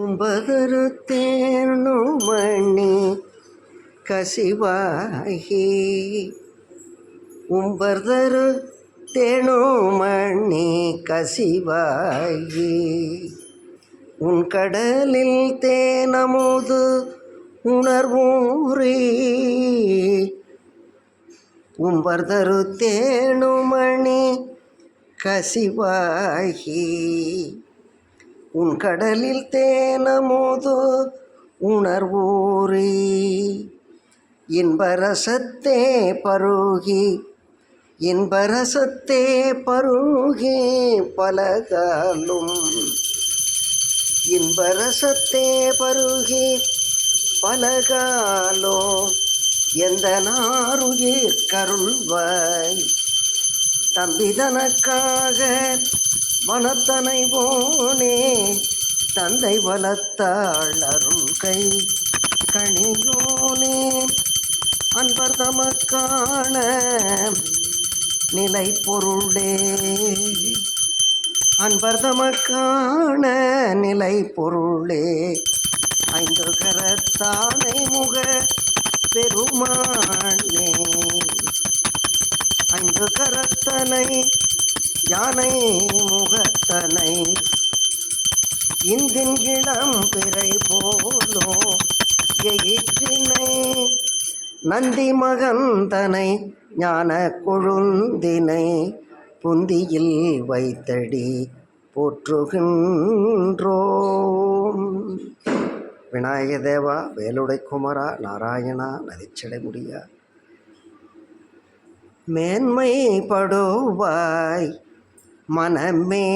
ஒன்பதொரு தேனுமணி கசிவாகி. உம்பர்தரு தேனுமணி கசிவாகி. உன் கடலில் தேனமுது உணர்வூரி உம்பர்தரு தேனுமணி கசிவாகி. உன் கடலில் தேனமோது உணர்வூரி. இன்பரசத்தே பருகி இன்பரசத்தே பருகி பலகாலும். இன்பரசத்தே பருகி பலகாலோ எந்த நாருயிர் கருள்வாய்? தம்பிதனக்காக மனத்தனை போனே. தந்தை வளர்த்தாள் அருள் கை கணியோனே அன்பர் தமக்கான நிலை பொருளே. அன்பர் தமக்கான நிலை பொருளே. ஐந்து கரத்தானை முக பெருமானே. ஐந்து கரத்தனை யானை முகத்தனை இந்தின் இளம் பிறை போலோ எயிற்றினை நந்தி மகந்தனை ஞான கொழுந்தினை புந்தியில் வைத்தடி போற்றுகின்றோம். விநாயக தேவா வேலுடை குமரா நாராயணா நதிச்சடை முடியா மேன்மைப்படுவாய் மனமே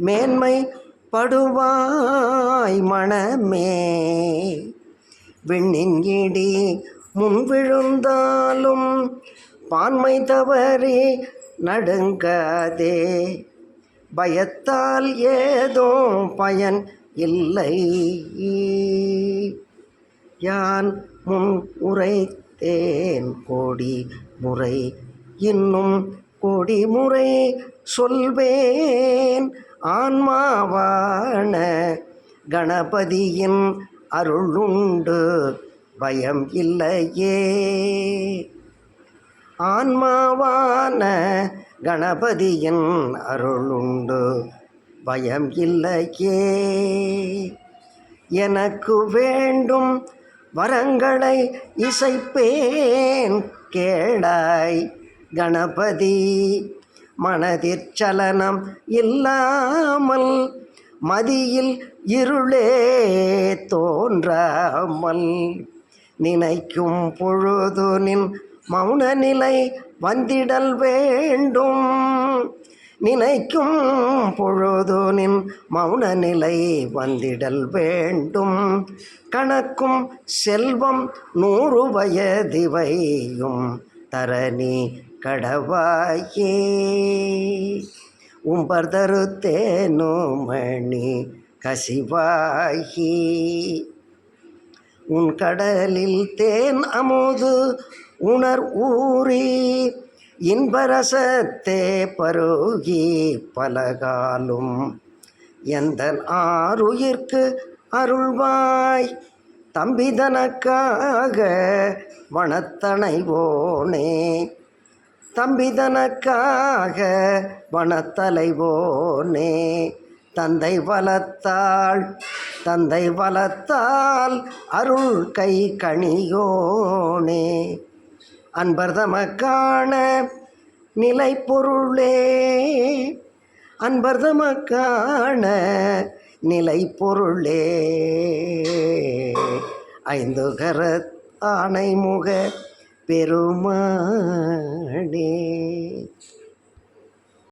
மேன்மை படுவாய் மனமே. விண்ணின் இடி முன் விழுந்தாலும் பான்மை தவறி நடுங்காதே. பயத்தால் ஏதோ பயன் இல்லை. யான் முன் உரைத்தேன் கோடி முறை இன்னும் கோடி முறை சொல்வேன். ஆன்மாவான கணபதியின் அருளுண்டு பயம் இல்லையே. ஆன்மாவான கணபதியின் அருளுண்டு பயம் இல்லையே. எனக்கு வேண்டும் வரங்களை இசைப்பேன் கேளாய் கணபதி. மனதிற்சலனம் இல்லாமல் மதியில் இருளே தோன்றாமல் நினைக்கும் பொழுது நின் மௌன நிலை வந்திடல் வேண்டும். நினைக்கும் பொழுது நின் மௌன நிலை வந்திடல் வேண்டும். கணக்கும் செல்வம் நூறு வயதிவையும் தரணி கடவாயே. உம்பர்தரு மணி கசிவாயி உன் கடலில் தேன் அமுது உணர் ஊறி இன்பரசத்தே பருகி பலகாலும் எந்த ஆறுயிர்க்கு அருள்வாய்? தம்பிதனக்காக வனத்தனைவோனே தம்பிதனக்காக வனத்தலைவோனே தந்தை வளத்தாள் தந்தை வளத்தால் அருள் கை கணியோனே அன்பர் தமக்கான நிலை பொருளே அன்பர் தமக்கான நிலை பொருளே ஐந்து கர ஆனை பெருமானே.